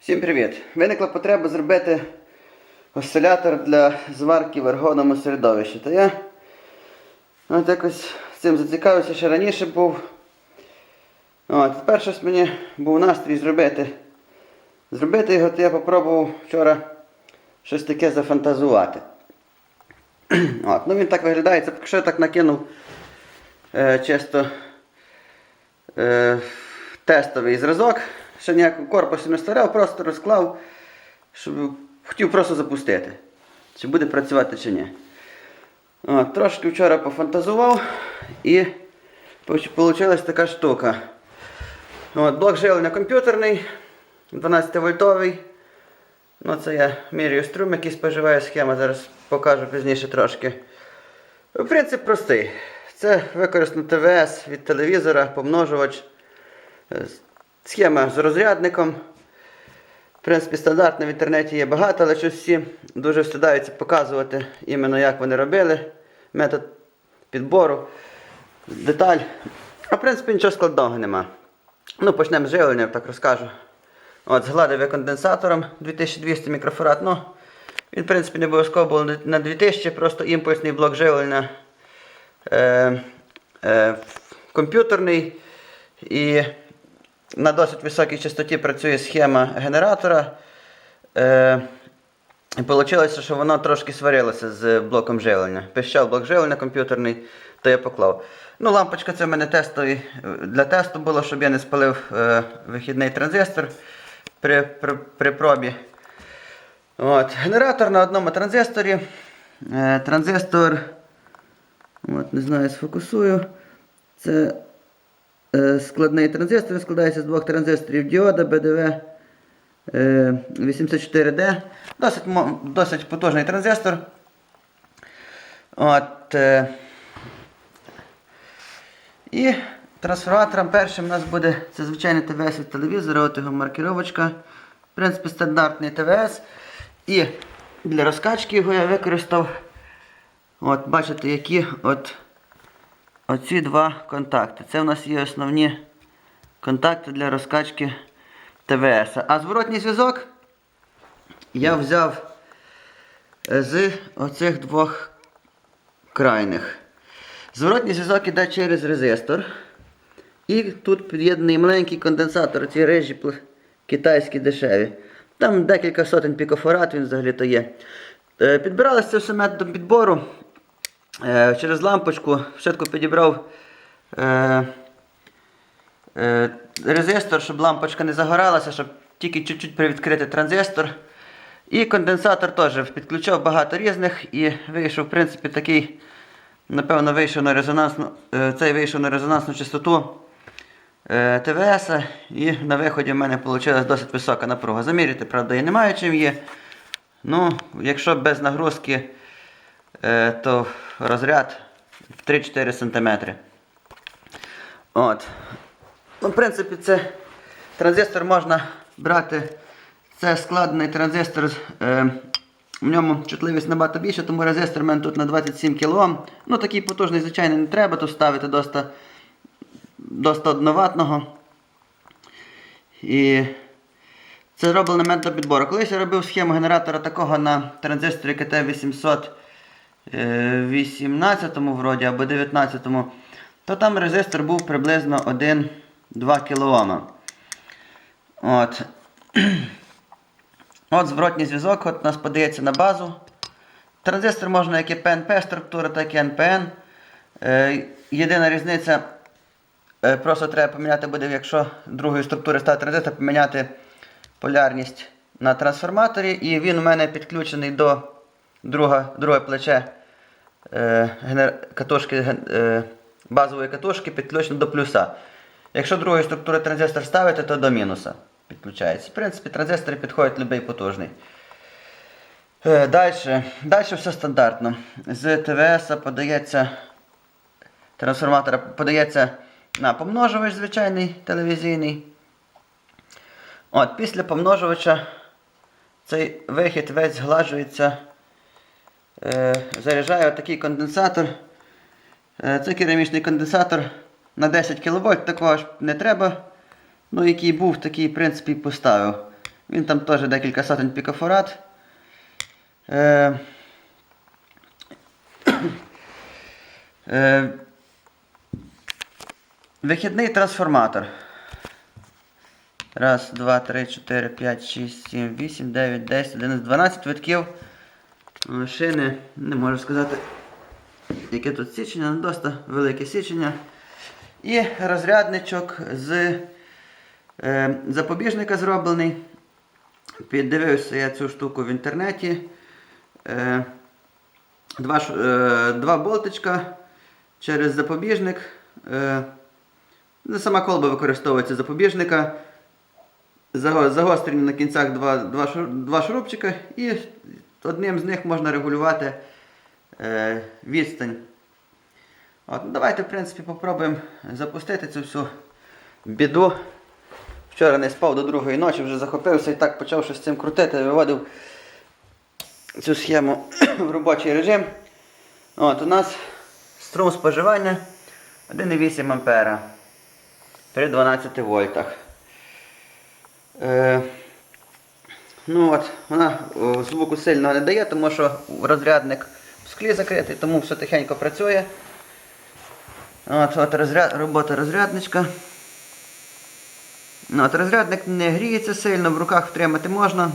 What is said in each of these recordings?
Всім привіт! Виникла потреба зробити осцилятор для зварки в ергонному середовищі. Та я от якось цим зацікавився, ще раніше був. От, тепер щось мені був настрій зробити. Зробити його, то я попробував вчора щось таке зафантазувати. От, ну він так виглядає, це що я так накинув е, чисто е, тестовий зразок. Ще ніякого корпусу не старав, просто розклав, щоб хотів просто запустити. Чи буде працювати, чи ні. От, трошки вчора пофантазував і вийшла така штука. От, блок живлення комп'ютерний, 12 вольтовий. Ну, це я міряю струм, який споживає схема, зараз покажу пізніше трошки. Принцип простий. Це використано ТВС від телевізора, помножувач. Схема з розрядником. В принципі, стандартно в інтернеті є багато, але щось всі дуже встидаються показувати іменно як вони робили. Метод підбору, деталь. А в принципі нічого складного нема. Ну, почнемо з живлення, так розкажу. От, згладив я конденсатором 2200 мікрофарад. Ну, він, в принципі, не обов'язково був на 2000, просто імпульсний блок живлення е, е, комп'ютерний. І на досить високій частоті працює схема генератора. Е, і вийшло, що воно трошки сварилося з блоком живлення. Пищав блок живлення комп'ютерний, то я поклав. Ну, лампочка це в мене тестовий, для тесту було, щоб я не спалив е, вихідний транзистор при, при, при пробі. От. Генератор на одному транзисторі. Е, транзистор, от, не знаю, сфокусую. Це е, складний транзистор, він складається з двох транзисторів діода БДВ е, 84D. Досить, досить потужний транзистор. От, е, і трансформатором першим у нас буде це звичайний ТВС від телевізора, от його маркировочка. В принципі, стандартний ТВС. І для розкачки його я використав. От, бачите, які от оці два контакти. Це в нас є основні контакти для розкачки ТВС. А зворотній зв'язок я взяв е, з оцих двох крайних. Зворотній зв'язок іде через резистор. І тут під'єднаний маленький конденсатор, ці рижі пл- китайські дешеві. Там декілька сотень пікофарад він взагалі то є. Е, Підбиралося все методом підбору. Е, Через лампочку спочатку підібрав е, е, резистор, щоб лампочка не загоралася, щоб тільки чуть-чуть привідкрити транзистор. І конденсатор теж підключав багато різних і вийшов, в принципі, такий, напевно, вийшов на резонансну, цей вийшов на резонансну частоту ТВС, і на виході в мене вийшла досить висока напруга. Заміряти, правда, я не маю чим є. Ну, якщо без нагрузки, то розряд в 3-4 см. От. Ну, в принципі, це транзистор можна брати. Це складений транзистор. Е, в ньому чутливість набагато більше, тому резистор у мене тут на 27 кОм. Ну такий потужний, звичайно, не треба тут ставити доста, доста одноватного. І це зроблено метод підбору. Колись я робив схему генератора такого на транзисторі КТ-800 е, 18 вроді або 19 то там резистор був приблизно 1-2 кОм. От. От зворотній зв'язок от нас подається на базу. Транзистор можна як і ПНП структура, так і НПН. Е, єдина різниця, е, просто треба поміняти буде, якщо другої структури стати транзистор, поміняти полярність на трансформаторі. І він у мене підключений до друга, друге плече е. Катушки, ген- е, базової катушки підключено до плюса. Якщо другої структури транзистор ставити, то до мінуса підключається. В принципі, транзистори підходять любий потужний. Е, Далі. Далі все стандартно. З ТВС подається трансформатора подається на помножувач звичайний телевізійний. От, після помножувача цей вихід весь згладжується. Е, заряджає отакий конденсатор. Е, це керамічний конденсатор на 10 кВт, такого ж не треба. Ну, який був, такий, в принципі, поставив. Він там теж декілька сотень пікофорат. Е, е, вихідний трансформатор. Раз, два, три, чотири, п'ять, шість, сім, вісім, дев'ять, десять, одинадцять, дванадцять витків машини. Не можу сказати, яке тут січення, ну, досить велике січення. І розрядничок з е, запобіжника зроблений. Піддивився я цю штуку в інтернеті. Е, два, е, два болтичка через запобіжник. Е, ну, сама колба використовується запобіжника. Загострені на кінцях два, два, два шурупчика і одним з них можна регулювати е, відстань. От, ну, давайте, в принципі, попробуємо запустити цю всю біду. Вчора не спав до другої ночі, вже захопився і так почав щось з цим крутити, виводив цю схему в робочий режим. От, у нас струм споживання 1,8 ампера при 12 вольтах. Е, ну от, вона звуку сильного не дає, тому що розрядник в склі закритий, тому все тихенько працює. От, от розряд, робота розрядничка. Ну, от розрядник не гріється сильно, в руках втримати можна.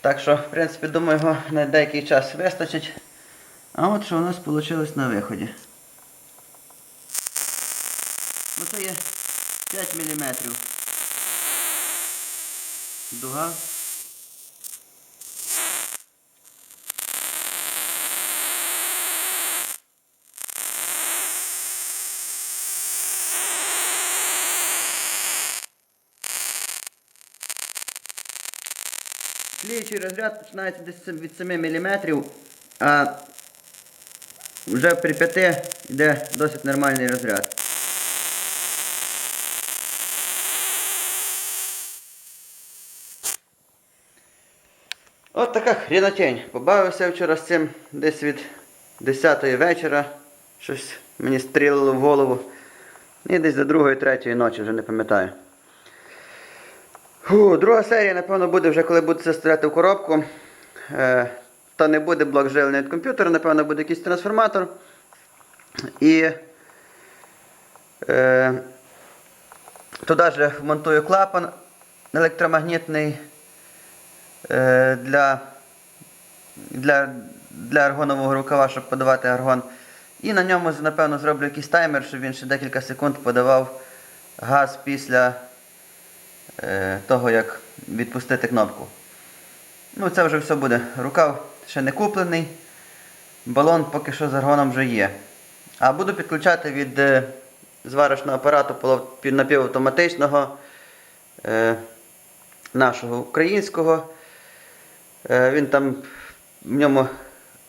Так що, в принципі, думаю, його на деякий час вистачить. А от що у нас вийшло на виході. Ну це є 5 мм. Дуга. Слідчий розряд починається десь від 7 мм, а вже при 5 йде досить нормальний розряд. От така хрінотень. Побавився вчора з цим десь від 10 вечора. Щось мені стрілило в голову. І десь до 2-3 ночі, вже не пам'ятаю. Фу, друга серія, напевно, буде вже коли буде це стріляти в коробку. Е, то не буде блок живлення від комп'ютера, напевно, буде якийсь трансформатор. І е, туди ж вмонтую клапан електромагнітний для, для, для аргонового рукава, щоб подавати аргон. І на ньому, напевно, зроблю якийсь таймер, щоб він ще декілька секунд подавав газ після е, того, як відпустити кнопку. Ну, це вже все буде. Рукав ще не куплений. Балон поки що з аргоном вже є. А буду підключати від е, зварочного апарату напівавтоматичного е, нашого українського. Е, він там в ньому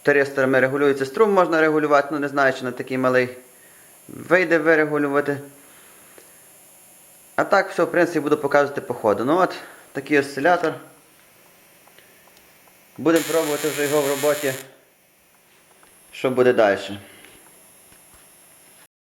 тиристорами регулюється струм, можна регулювати, ну не знаю, чи на такий малий вийде вирегулювати. А так все, в принципі, буду показувати по ходу. Ну от, такий осцилятор. Будемо пробувати вже його в роботі, що буде далі.